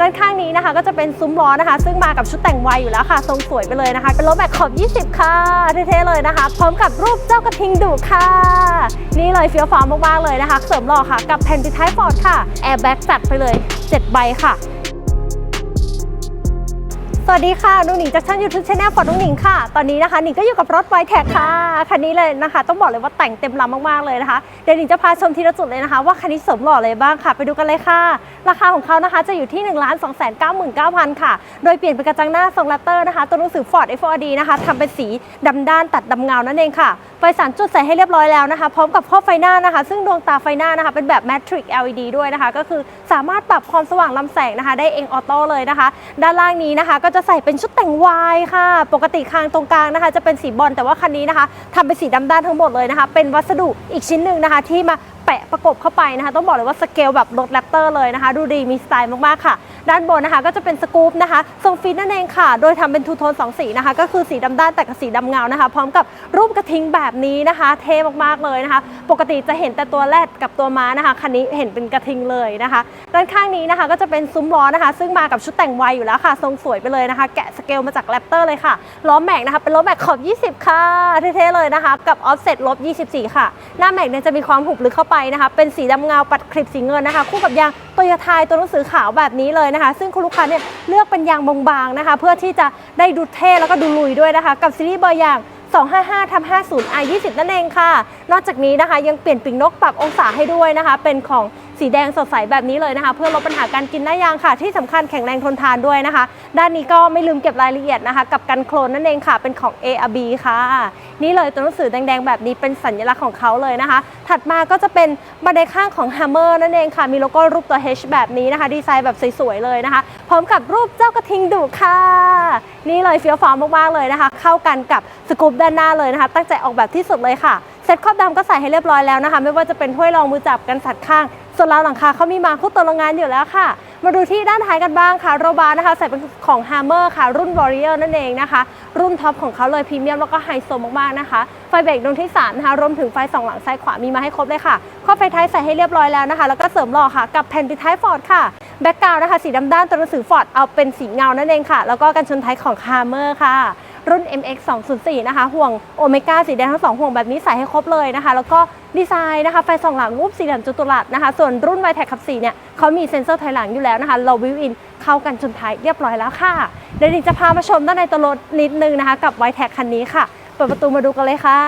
ด้านข้างนี้นะคะก็จะเป็นซุ้มล้อนะคะ ซึ่งมากับชุดแต่งวัยอยู่แล้วค่ะ ทรงสวยไปเลยนะคะ เป็นรถแบบขอบ 20 ค่ะเท่ๆเลยนะคะ พร้อมกับรูปเจ้ากระทิงดุค่ะ นี่เลยเฟี้ยวฟ้าวมากๆเลยนะคะ เสริมหล่อค่ะ กับแผ่นปิดท้ายฟอร์ดค่ะแอร์แบ็กจัดไปเลย 7 ใบค่ะ สวัสดีค่ะนุ้งหนิงจากช่องยูทูบช anel ฟอร์ดนุ้งหนิงค่ะ ตอนนี้นะคะหนิงก็อยู่กับรถไวแท็กค่ะ คันนี้เลยนะคะ ต้องบอกเลยว่าแต่งเต็มลำมากๆเลยนะคะ เดี๋ยวหนิงจะพาชมทีละจุดเลยนะคะ ว่าคันนี้สมหล่อเลยบ้างค่ะ ไปดูกันเลยค่ะ ราคาของเขานะคะจะอยู่ที่1 2 9 9 9 0 0 0ค่ะ โดยเปลี่ยนเป็นกระจังหน้าทรงแรปเตอร์นะคะ ตัวหนังสือ Ford F4D นะคะทำเป็นสีดำด้านตัดดำเงานั่นเองค่ะ ไฟสามจุดใส่ให้เรียบร้อยแล้วนะคะ พร้อมกับครอบไฟหน้านะคะ ซึ่งดวงตาไฟหน้านะคะ เป็นแบบ Matrix LED ด้วยนะคะ ก็คือสามารถปรับความสว่างลำแสงนะคะ ได้เองออโต้เลยนะคะ ด้านล่างนี้นะคะก็จะใส่เป็นชุดแต่งวายค่ะ ปกติคางตรงกลางนะคะ จะเป็นสีบอลแต่ว่าคันนี้นะคะทำเป็นสีดำด้านทั้งหมดเลยนะคะ เป็นวัสดุอีกชิ้นหนึ่งนะคะที่มาแปะประกบเข้าไปนะคะ ต้องบอกเลยว่าสเกลแบบรถแรปเตอร์เลยนะคะ ดูดีมีสไตล์มากๆค่ะ ด้านบนนะคะก็จะเป็นสกู๊ปนะคะทรงฟิตนั่นเองค่ะ โดยทำเป็นทูโทนสองสีนะคะ ก็คือสีดำด้านแต่กับสีดำเงานะคะ พร้อมกับรูปกระทิงแบบนี้นะคะ เท่มากๆเลยนะคะ ปกติจะเห็นแต่ตัวแรดกับตัวม้านะคะคันนี้เห็นเป็นกระทิงเลยนะคะ ด้านข้างนี้นะคะก็จะเป็นซุ้มล้อนะคะ ซึ่งมากับชุดแต่งไวอยู่แล้วค่ะ ทรงสวยไปเลยนะคะ แกะสเกลมาจากแรปเตอร์เลยค่ะล้อแม็กนะคะเป็นล้อแม็กขอบ 20 ค่ะเท่ๆเลยนะคะ กับออฟเซ็ตลบ24 ค่ะ หน้าแม็กเนี่ยจะมีความหุบลึกเข้าไปนะคะ เป็นสีดำเงาปัดคลิปสีเงินนะคะ คู่กับยางโตโยต้าตัวหนังสือขาวแบบนี้เลยนะคะ ซึ่งคุณลูกค้าเนี่ยเลือกเป็นยางบางๆนะคะ เพื่อที่จะได้ดูเท่แล้วก็ดูลุยด้วยนะคะ กับซีรีส์เบอร์ยาง255ทำ50 i 20นั่นเองค่ะ นอกจากนี้นะคะยังเปลี่ยนปีกนกปรับองศาให้ด้วยนะคะ เป็นของสีแดงสดใสแบบนี้เลยนะคะ เพื่อลดปัญหาการกินหน้ายางค่ะ ที่สำคัญแข็งแรงทนทานด้วยนะคะ ด้านนี้ก็ไม่ลืมเก็บรายละเอียดนะคะ กับกันโคลนนั่นเองค่ะเป็นของ ARB ค่ะ นี่เลยตัวหนังสือแดงๆ แบบนี้เป็นสัญลักษณ์ของเขาเลยนะคะ ถัดมาก็จะเป็นบันไดข้างของ Hammer นั่นเองค่ะ มีโลโก้รูปตัว H แบบนี้นะคะ ดีไซน์แบบสวยๆเลยนะคะ พร้อมกับรูปเจ้ากระทิงดุค่ะ นี่เลยเฟี้ยวฟ้าวมากๆเลยนะคะ เข้ากันกับสกู๊ปด้านหน้าเลยนะคะ ตั้งใจออกแบบที่สุดเลยค่ะเซ็ตครอบดำก็ใส่ให้เรียบร้อยแล้วนะคะ ไม่ว่าจะเป็นถ้วยรองมือจับกันสัดข้าง ส่วนราวหลังคาเขามีมาคู่ตัวโรงงานอยู่แล้วค่ะ มาดูที่ด้านท้ายกันบ้างค่ะโรบาร์นะคะใส่เป็นของ Hammer ค่ะ รุ่น Warrior นั่นเองนะคะ รุ่นท็อปของเขาเลยพรีเมียมแล้วก็ไฮโซมากๆนะคะ ไฟเบรกดวงที่3นะคะรวมถึงไฟสองหลังซ้ายขวามีมาให้ครบเลยค่ะข้อไฟท้ายใส่ให้เรียบร้อยแล้วนะคะ แล้วก็เสริมหล่อค่ะ กับแผ่นปิดท้ายฟอร์ดค่ะแบ็กกราวนะคะสีดำด้านตัวหนังสือฟอร์ดเอาเป็นสีเงานั่นเองค่ะ แล้วก็กันชนท้ายของ Hammer ค่ะรุ่น MX 204นะคะ ห่วงโอเมก้าสีแดงทั้งสองห่วงแบบนี้ใส่ให้ครบเลยนะคะ แล้วก็ ดีไซน์นะคะไฟส่องหลังรูปสี่เหลี่ยมจัตุรัสนะคะ ส่วนรุ่น y t e c ขับ4เนี่ยเขามีเซ็นเซอร์ถอยหลังอยู่แล้วนะคะเราวิวอินเข้ากันชนท้ายเรียบร้อยแล้วค่ะเดี๋ยวนิงจะพามาชมด้านในตัวรถนิดนึงนะคะ กับ y t e c คันนี้ค่ะเปิดประตูมาดูกันเลยค่ะ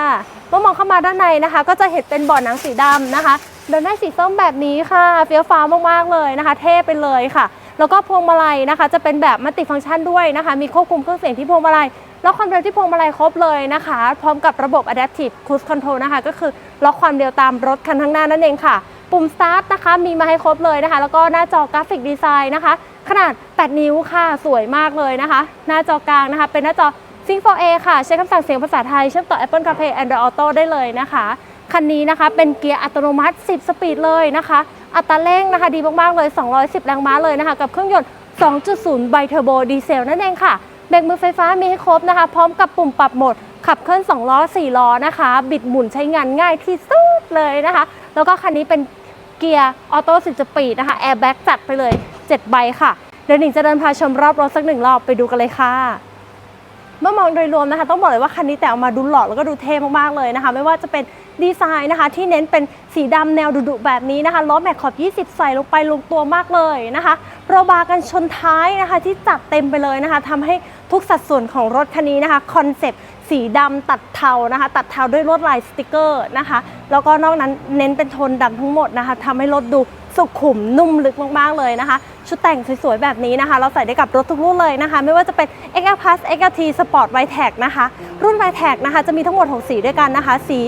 เมื่อมองเข้ามาด้านในนะคะ ก็จะเห็นเป็นเบาะหนังสีดำนะคะเดินได้สีส้มแบบนี้ค่ะ เฟี้ยวฟ้าวมากๆเลยนะคะ เท่ไปเลยค่ะ แล้วก็พวงมาลัยนะคะ จะเป็นแบบมัลติฟังก์ชันด้วยนะคะ มีควบคุมเครื่องเสียงที่พวงมาลัยล็อกความเร็วที่พวงมาลัยครบเลยนะคะ พร้อมกับระบบ Adaptive Cruise Control นะคะ ก็คือล็อกความเร็วตามรถคันข้างหน้านั่นเองค่ะ ปุ่ม Start นะคะ มีมาให้ครบเลยนะคะ แล้วก็หน้าจอกราฟิกดีไซน์นะคะ ขนาด 8 นิ้วค่ะ สวยมากเลยนะคะ หน้าจอกลางนะคะ เป็นหน้าจอ Sync 4A ค่ะ ใช้คำสั่งเสียงภาษาไทย เชื่อมต่อ Apple CarPlay Android Auto ได้เลยนะคะ คันนี้นะคะเป็นเกียร์อัตโนมัติ 10 สปีดเลยนะคะ อัตราเร่งนะคะดีมาก ๆ เลย 210 แรงม้าเลยนะคะ กับเครื่องยนต์ 2.0 ไบเทอร์โบดีเซลนั่นเองค่ะเบรกมือไฟฟ้ามีให้ครบนะคะ พร้อมกับปุ่มปรับโหมด ขับเคลื่อน 2 ล้อ 4 ล้อนะคะ บิดหมุนใช้งานง่ายที่สุดเลยนะคะ แล้วก็คันนี้เป็นเกียร์ออโต้ 10 สปีดนะคะแอร์แบ็กจัดไปเลย 7 ใบค่ะ เดี๋ยวหนิงจะเดินพาชมรอบรถสักหนึ่งรอบไปดูกันเลยค่ะเมื่อมองโดยรวมนะคะ ต้องบอกเลยว่าคันนี้แต่ออกมาดูหล่อแล้วก็ดูเท่มากๆเลยนะคะ ไม่ว่าจะเป็น ดีไซน์นะคะ ที่เน้นเป็นสีดำแนวดุๆแบบนี้นะคะล้อแม็กขอบ 20 ใส่ลงไปลงตัวมากเลยนะคะโปรบากันชนท้ายนะคะ ที่จัดเต็มไปเลยนะคะทำให้ทุกสัดส่วนของรถคันนี้นะคะคอนเซปต์สีดำตัดเทานะคะ ตัดเทาด้วยลวดลายสติกเกอร์นะคะ แล้วก็นอกนั้นเน้นเป็นโทนดำทั้งหมดนะคะทำให้รถดูสุขุมนุ่มลึกมากๆเลยนะคะ ชุดแต่งสวยๆ แบบนี้นะคะ เราใส่ได้กับรถทุกรุ่นเลยนะคะ ไม่ว่าจะเป็น XL Plus XLT Sport v i t e c นะคะ รุ่น v i t e c นะคะ จะมีทั้งหมด 6 สีด้วยกันนะคะ สี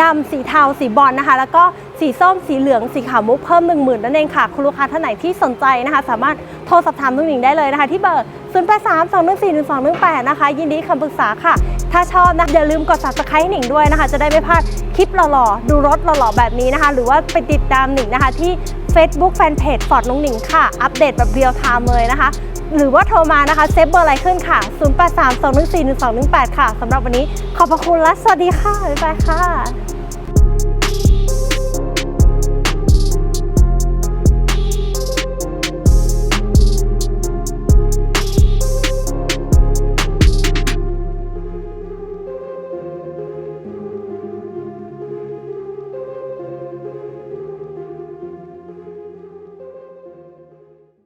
ดำสีเทา สีบอลนะคะ แล้วก็สีส้ม สีเหลือง สีขาวมุกเพิ่ม 1 0,000นั่นเองค่ะ คุณลูกค้าท่านไหนที่สนใจนะคะ สามารถโทรสอบถามนุ่งหนิงได้เลยนะคะ ที่เบอร์ 0 8 3 2 1 4 1 2 1 8 นะคะ ยินดีคำปรึกษาค่ะ ถ้าชอบนะอย่าลืมกด subscribe หนิงด้วยนะคะ จะได้ไม่พลาดคลิปหล่อๆดูรถหล่อๆแบบนี้นะคะ หรือว่าไปติดตามหนิงนะคะที่ Facebook Fanpage ฟอร์ดนุ้งหนิงค่ะ อัปเดตแบบเรียลไทม์เลยนะคะ หรือว่าโทรมานะคะเซฟเบอร์อะไรขึ้นค่ะ 0832141218 ค่ะสำหรับวันนี้ขอบพระคุณและสวัสดีค่ะ บ๊ายบายค่ะ